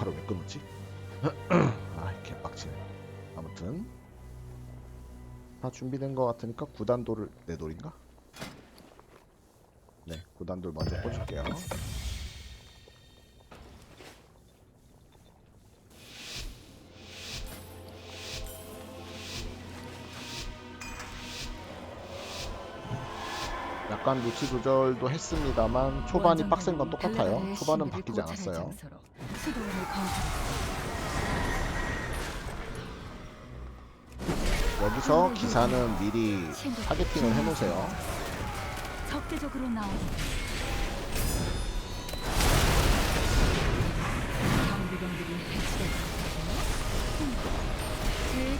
녹화를 왜 끊었지? 아 개빡치네. 아무튼. 다 준비된 것 같으니까 구단돌을 내 돌인가? 네 구단돌 먼저 꽂을게요. 약간 루치 조절도 했습니다만 초반이 빡센 건 똑같아요. 초반은 바뀌지 않았어요 수도원을. 여기서 기사는 미리 타겟팅을 해놓으세요. 적대적으로 나오는 경비병들이 배치됐거든요. 제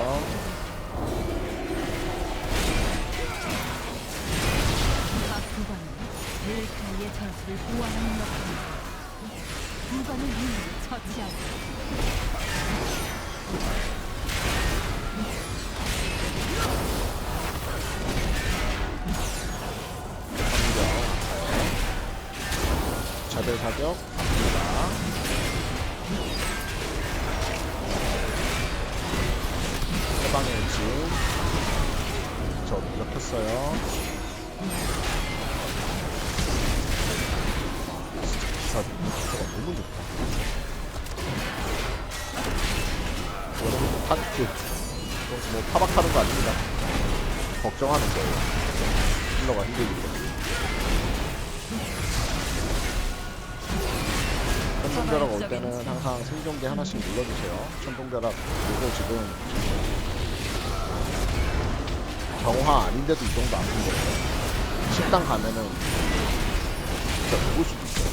어, 각 구간은 벨카이의 전술을 보완하는 역할입니다. 차별 사격 천둥벼락 올 때는 항상 생존기 하나씩 눌러주세요. 천둥벼락 그리고 지금 정화 아닌데도 이 정도 아픈 거예요. 식당 가면은 진짜 죽을 수도 있어요.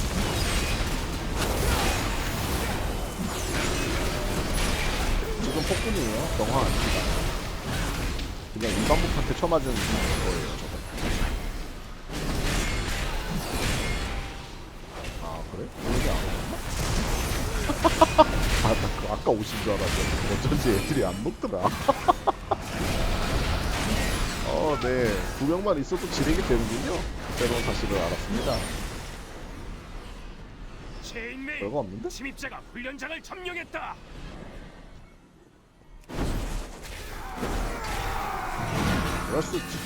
지금 폭군이에요. 정화 아닙니다. 그냥 일반복한테 쳐맞은 거예요. 저거. 아 그래? 안 오나? 아, 나 그 아까 오신 줄 알았는데 어쩐지 애들이 안 먹더라. 어, 네. 두 명만 있어도 진행이 되는군요. 새로운 사실을 알았습니다. 체인메일 별거 없는데? 침입자가 훈련장을 점령했다. 그럴 수 있지.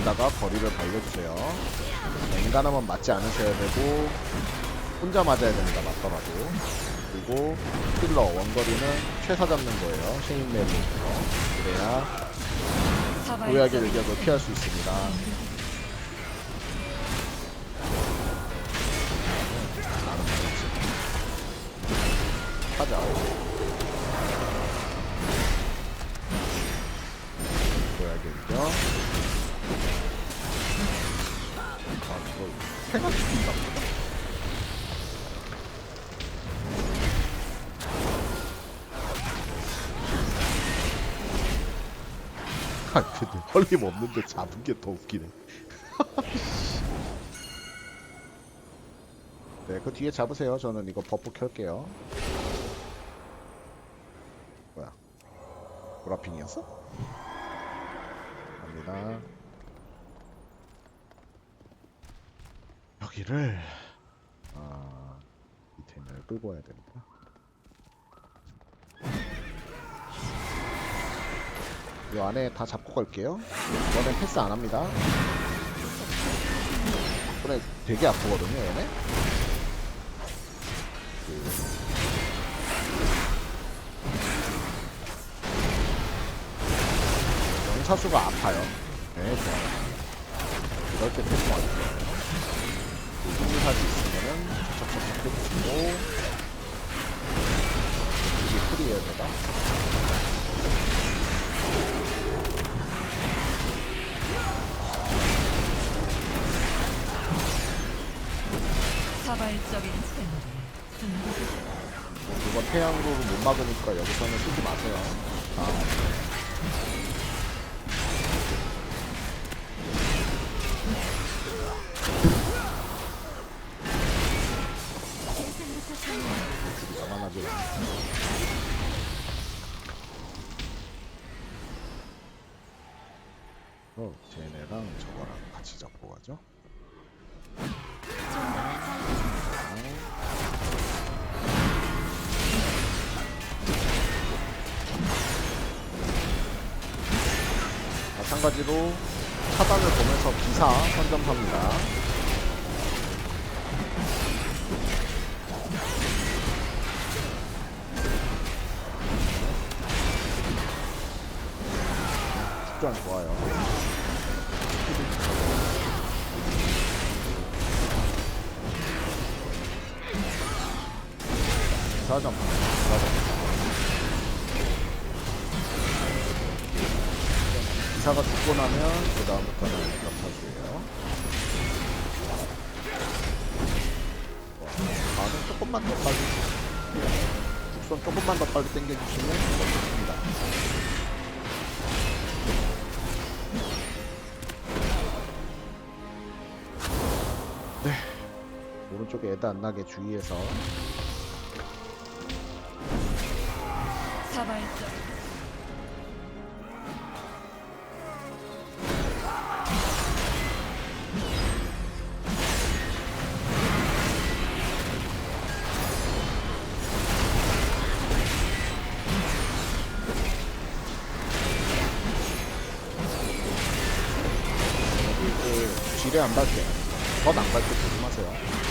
계시다가 거리를 벌려주세요. 앵간하면 맞지 않으셔야 되고 혼자 맞아야 됩니다. 맞더라도. 그리고 힐러 원거리는 최사 잡는 거예요. 쉐인 맵으로. 그래야 요약의 일격을 피할 수 있습니다. 말이지. 하자. 근데 헐림 없는데 잡은 게 더 웃기네. 네, 그 뒤에 잡으세요. 저는 이거 버프 켤게요. 뭐야? 보라핑이었어? 갑니다. 여기를 아 이템을 끌고 와야 됩니다. 이 안에 다 잡고 갈게요. 이번엔 패스 안 합니다. 이번에 되게 아프거든요, 얘네. 그... 영사수가 아파요. 네, 좋아요. 이럴 때 패스 안 돼요. 승리할 수 있으면은 척척척 해주시고 이게 프리에요, 제가. 자발적인 이번 태양으로 못 막으니까 여기서는 쓰지 마세요. 아, 마. 어, 쟤네랑 저거랑 같이 잡고 가죠. 마찬가지로 차단을 보면서 기사 선점합니다. 집중 좋아요. 사점. 기사 가 죽고 나면 그 다음부터는 역사주예요. 가는 조금만 더 빨리. 국선 조금만 더 빨리 당겨주시면 좋습니다. 네. 오른쪽에 애도 안 나게 주의해서 자발적 지뢰 안 밟게. 덧안 밟게 조심하세요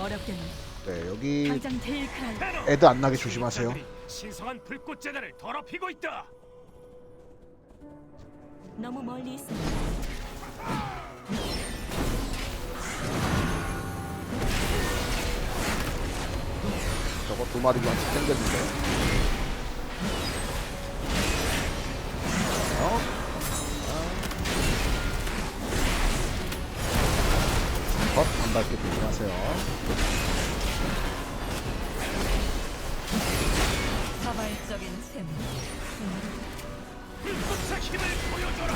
어렵겠네. 네 여기 당장! 애도 안 나게 조심하세요 신성한 불꽃 재단을 더럽히고 있다. 너무 멀리 있습니다. 저거 두 마리 완전 땡겼는데 밟게 조심하세요 자발적인 숨기고 불꽃의 힘을 보여줘라.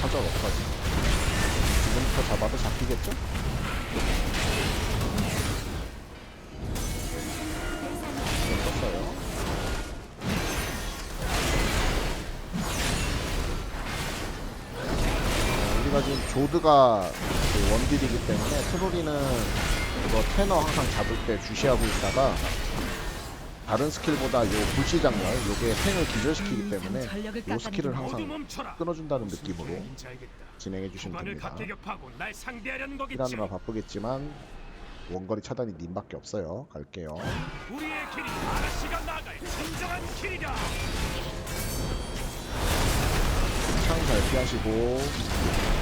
사절 없어지 지금부터 잡아도 잡히겠죠? 조드가 그 원딜이기 때문에 트롤이는 이거 테너 항상 잡을 때 주시하고 있다가 다른 스킬보다 요 불시 장렬 요게 탱을 기절시키기 때문에 요 스킬을 항상. 끊어준다는 느낌으로 뭔지 알겠다. 진행해 주시면 됩니다. 일하느라 바쁘겠지만 원거리 차단이 님밖에 없어요. 갈게요. 창 잘 피하시고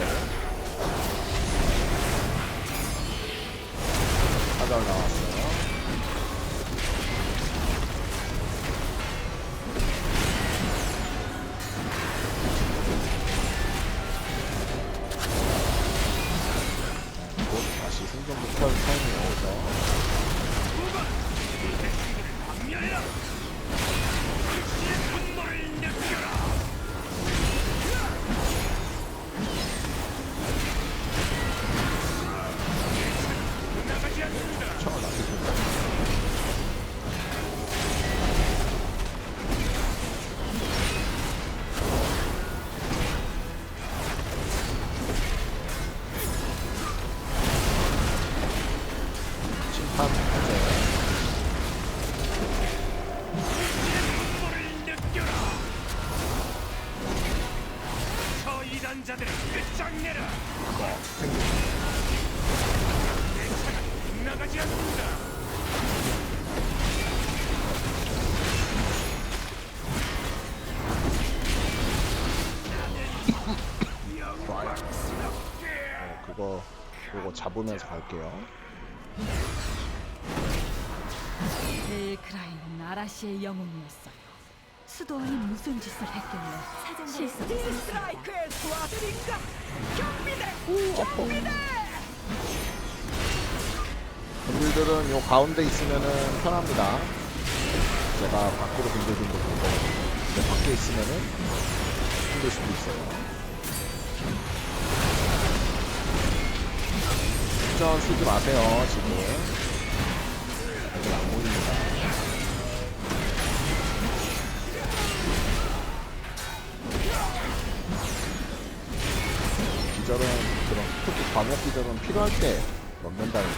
하 자들의 끝장내라. 내 차가 나가지 않는다. 그거 그거 잡으면서 갈게요. 벨크라인은 아라시의 영웅이었어요. 수도 아닌 무슨 짓을 했길래 실수 스트라이크에 도와드릴까? 경비대! 분들들은 요 가운데 있으면은 편합니다. 제가 밖으로 분들들도 보고 근데 밖에 있으면은 힘들 수도 있어요. 쓰지 마세요 지금. 안 보입니다. 기절은 그런 특히 광역 기절은 필요할 때 넣는다는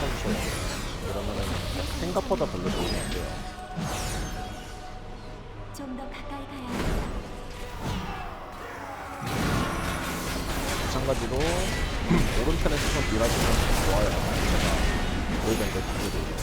선수 그러면은 생각보다 별로 도움이 안 돼요. 좀 더 가까이 가야 합니다. 마찬가지로 오른편에서 좀 밀어주면 좋아요. 제가 보이던 걸 가지고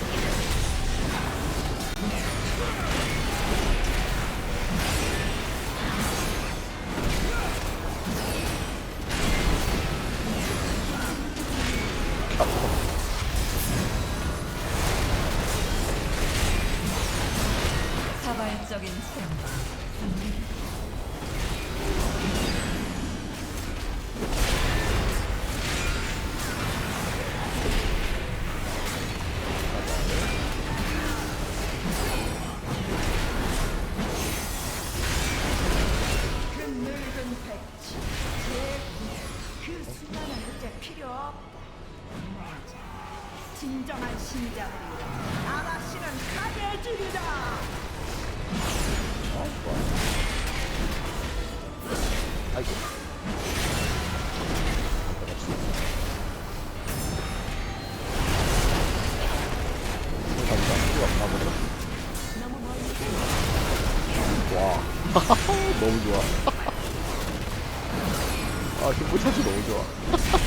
적인 생각. 너무 좋아. 아, 차지 너무 좋아.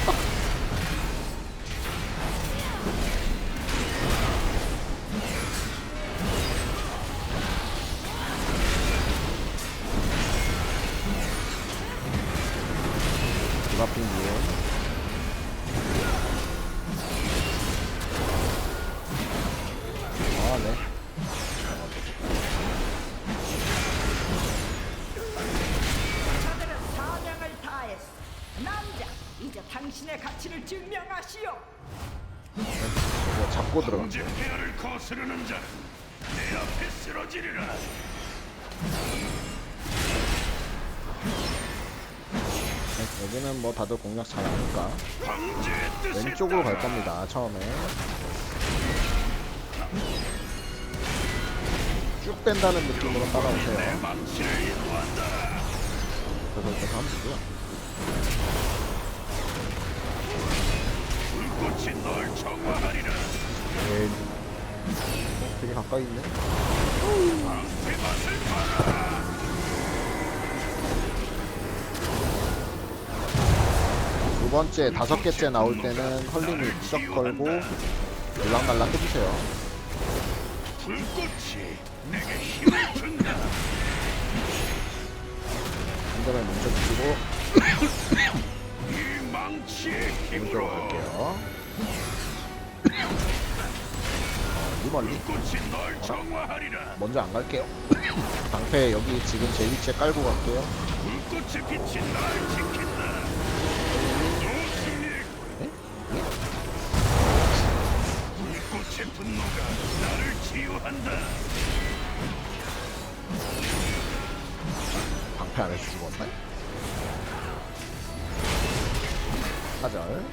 겁니다 처음에. 쭉 뺀다는 느낌으로 내 따라오세요. 그래서 이렇게 하면 되고요. 어, 되게 가까이 있네 두 번째 다섯 개째 나올 때는 헐림이 쩍 걸고 들락날락 해주세요. 이 망치의 오른쪽으로 힘으로 갈게요. 어, 이 멀리. 정화하리라. 먼저 안 갈게요. 방패 여기 지금 제 위치에 깔고 갈게요 불꽃의 분노가 나를 치유한다. 방패 안에서 죽었네 사절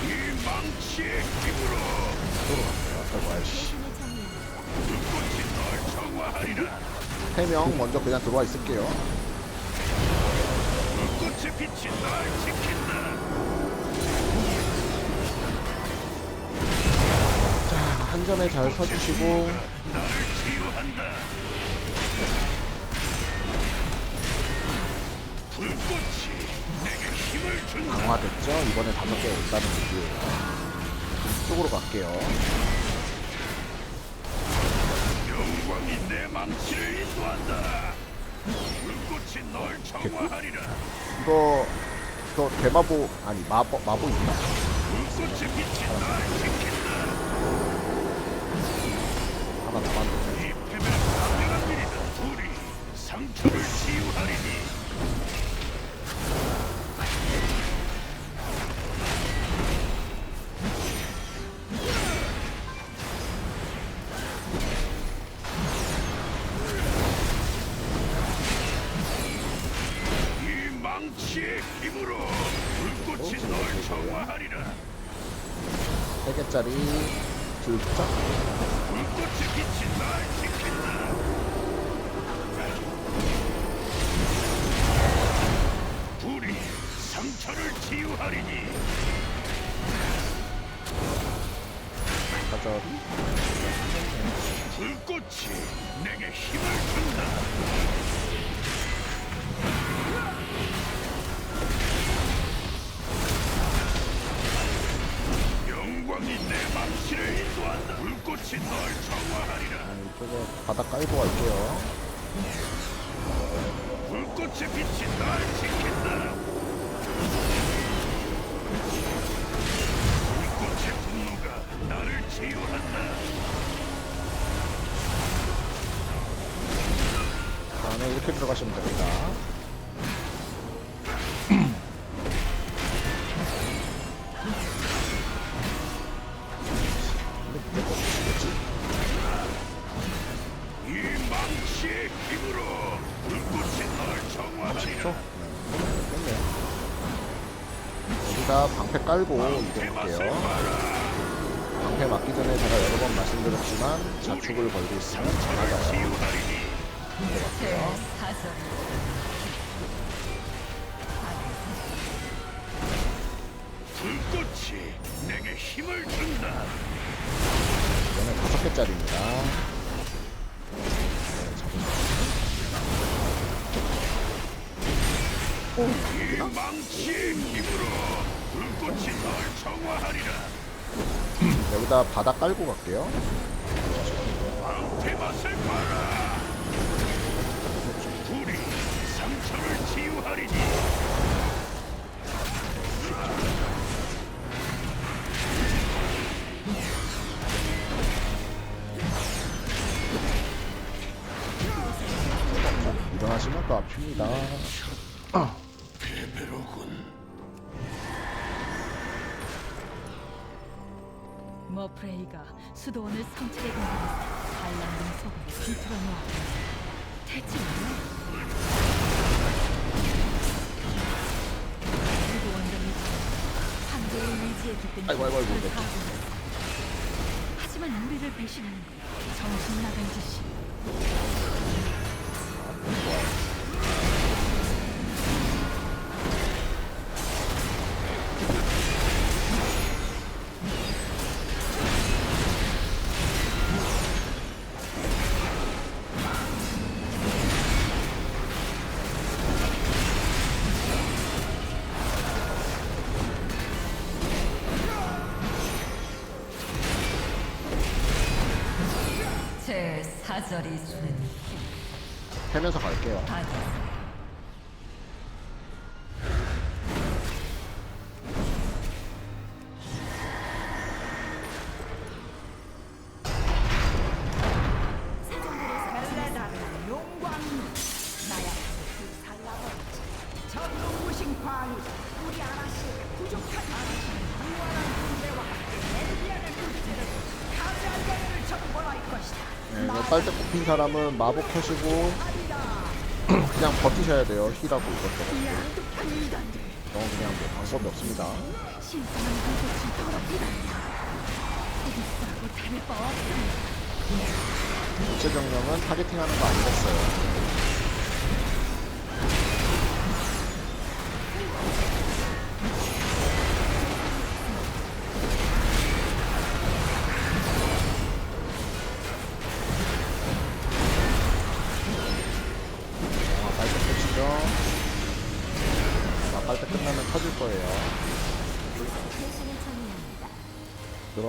이 망치의 힘으로 이쪽으로 갈게요 아이고 아이씨 대신에 정리합니다. 불꽃이 널 정화하리라. 세명 먼저 그냥 들어와 있을게요 불꽃의 빛이 날 지킨다. 한 점에 잘 서주시고. 강화됐죠? 이번에 다섯 개 온다는 얘기예요 이쪽으로 갈게요. 영광이 내 망치를 인도한다 불꽃이 널 정화하리라. 이거 이거 대마보 아니 마보 마보 있나? 불꽃이 빛이 날 지킨다 일이다. 우리 상처를 치유하리니. 방패 깔고 이동할게요. 방패 맞기 전에 제가 여러 번 말씀드렸지만 자축을 걸고 있으면. 치유하리니 불꽃이 내게 힘을 준다. 이거는 다섯 개짜리입니다. 이 망치의 힘으로 여기다 바닥 깔고 갈게요. 일어나시면 또 아픕니다. 배배로군. 머프레이가 수도원을 성체에 공격해서 반란군 속으로 비틀어 놓았다. 대체 왜? 수도원들이 황제의 의지에 깃든 아이고, 아이고, 아이고. 가하고 하지만 우리를 배신하는 건 정신 나간 짓이. 네, 빨대 꼽힌 사람은 마법 켜시고 그냥 버티셔야 돼요. 힐하고 이것저것. 이건 그냥 뭐 방법이 없습니다. 전체 정령은 타겟팅하는 거 아니겠어요.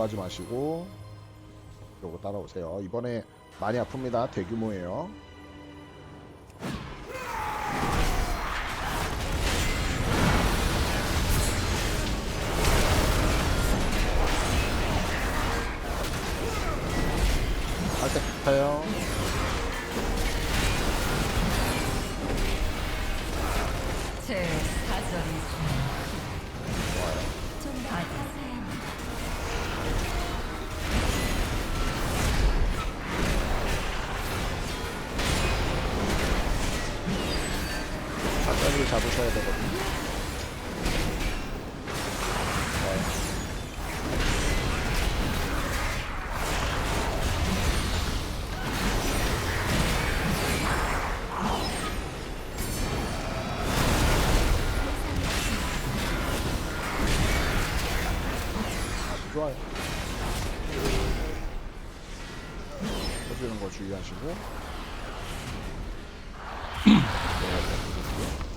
들어가지 마시고 요거 따라오세요. 이번에 많이 아픕니다. 대규모예요. 좋아요. 터지는 거 주의하시고.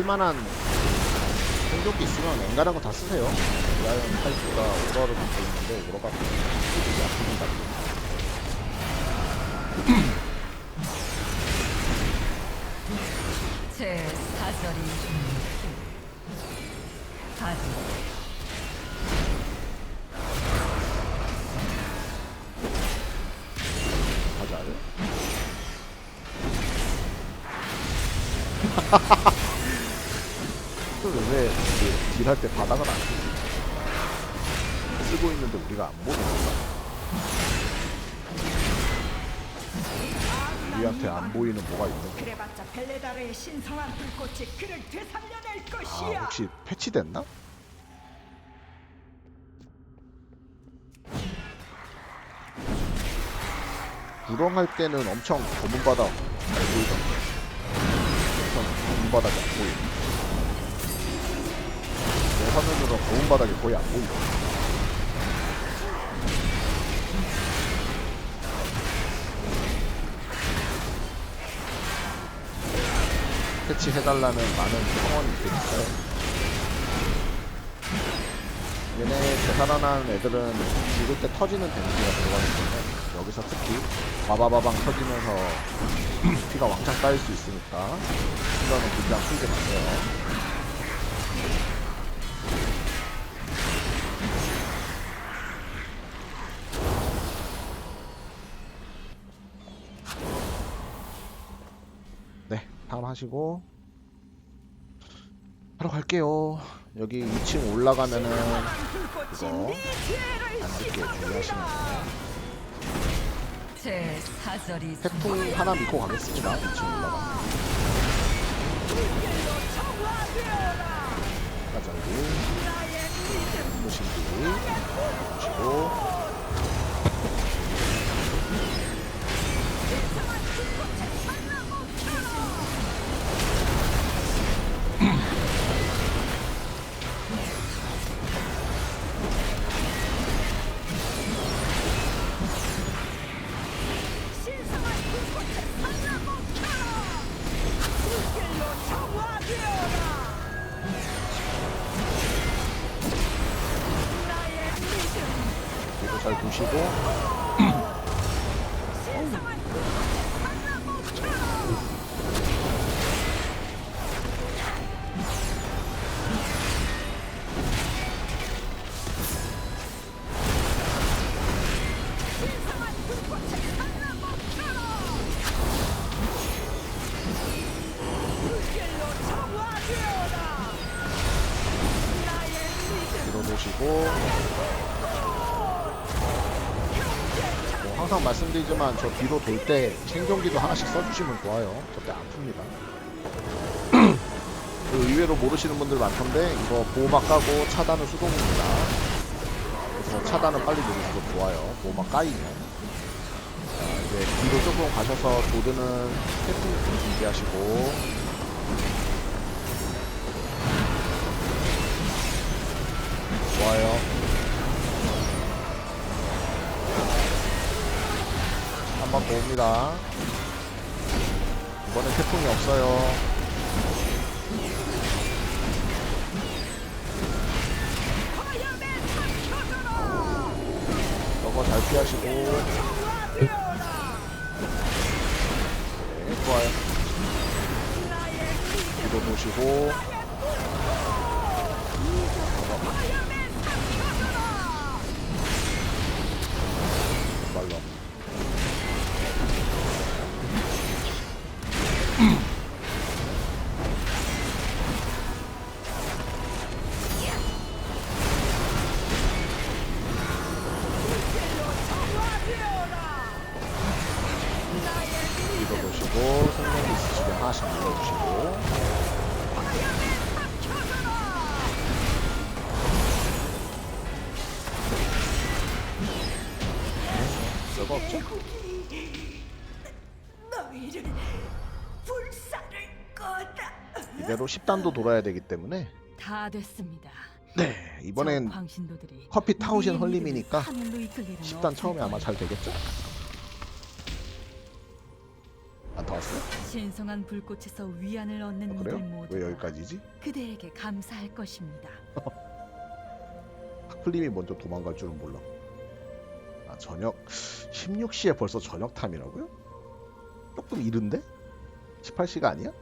쓸만한 생존기 있으면 엔간한 거 다 쓰세요 라이언 타이프가 오러를 갖고 있는데 되게 아픕니다 제 힘. 가지 가자를 왜 딜할 때 바닥을 안 쓰지? 쓰고 있는데 우리가 안 보는 거야. 우리한테 안 보이는 뭐가 있는 거야? 그래봤자 벨레다르의 신성한 불꽃이 그를 되살려낼 아 것이야. 혹시 패치됐나? 구렁할 때는 엄청 검은 바닥 잘 보이던데 엄청 검은 바닥이 안 보이네 내 화면으로 검은 바닥이 거의 안 보이네 패치해달라는 많은 청원이 있으니까요 얘네 되살아난 애들은 죽을 때 터지는 데미지가 들어가기 때문에 여기서 특히 바바바방 터지면서 피가 왕창 쌓일 수 있으니까 이거는 긴장 풀지 마세요. 하시고 바로 갈게요. 여기 2층 올라가면은 이거 안 죽게 주의하시면 돼요. 태풍 하나 믿고 가겠습니다. 2층 올라가. 가자고. 무신기. 보시고. 뒤로 보시고. 뭐 항상 말씀드리지만 저 뒤로 돌때 생존기도 하나씩 써주시면 좋아요. 저때 아픕니다. 그 의외로 모르시는 분들 많던데 이거 보호막 까고 차단은 수동입니다. 그래서 차단은 빨리 누르시고 좋아요. 보호막 까이면. 자, 이제 뒤로 조금 가셔서 도드는 태풍 준비하시고 좋아요. 한번더 옵니다. 이번엔 태풍이 없어요. 저거 잘 피하시고. 네, 좋아요. 뒤로 보시고. 너희를 불살을 거다. 이대로 10단도 돌아야 되기 때문에 다 됐습니다. 네 이번엔 저 광신도들이 커피 우리의 헐림이니까 미래를 하늘로 이끌 일은 10단 없을 처음에 아마 거예요. 잘 되겠죠? 안 타왔어요? 신성한 불꽃에서 위안을 얻는 아, 이들 그래요? 모두 왜 여기까지지? 그대에게 감사할 것입니다. 하클림이 먼저 도망갈 줄은 몰라 아 저녁 16시에 벌써 저녁 탐이라고요? 조금 이른데? 18시가 아니야?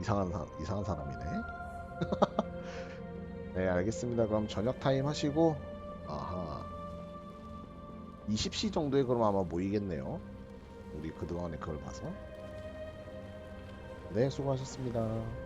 이상한 사, 이상한 사람이네. 네 알겠습니다. 그럼 저녁 타임 하시고 아하. 20시 정도에 그럼 아마 모이겠네요. 우리 그동안에 그걸 봐서. 네 수고하셨습니다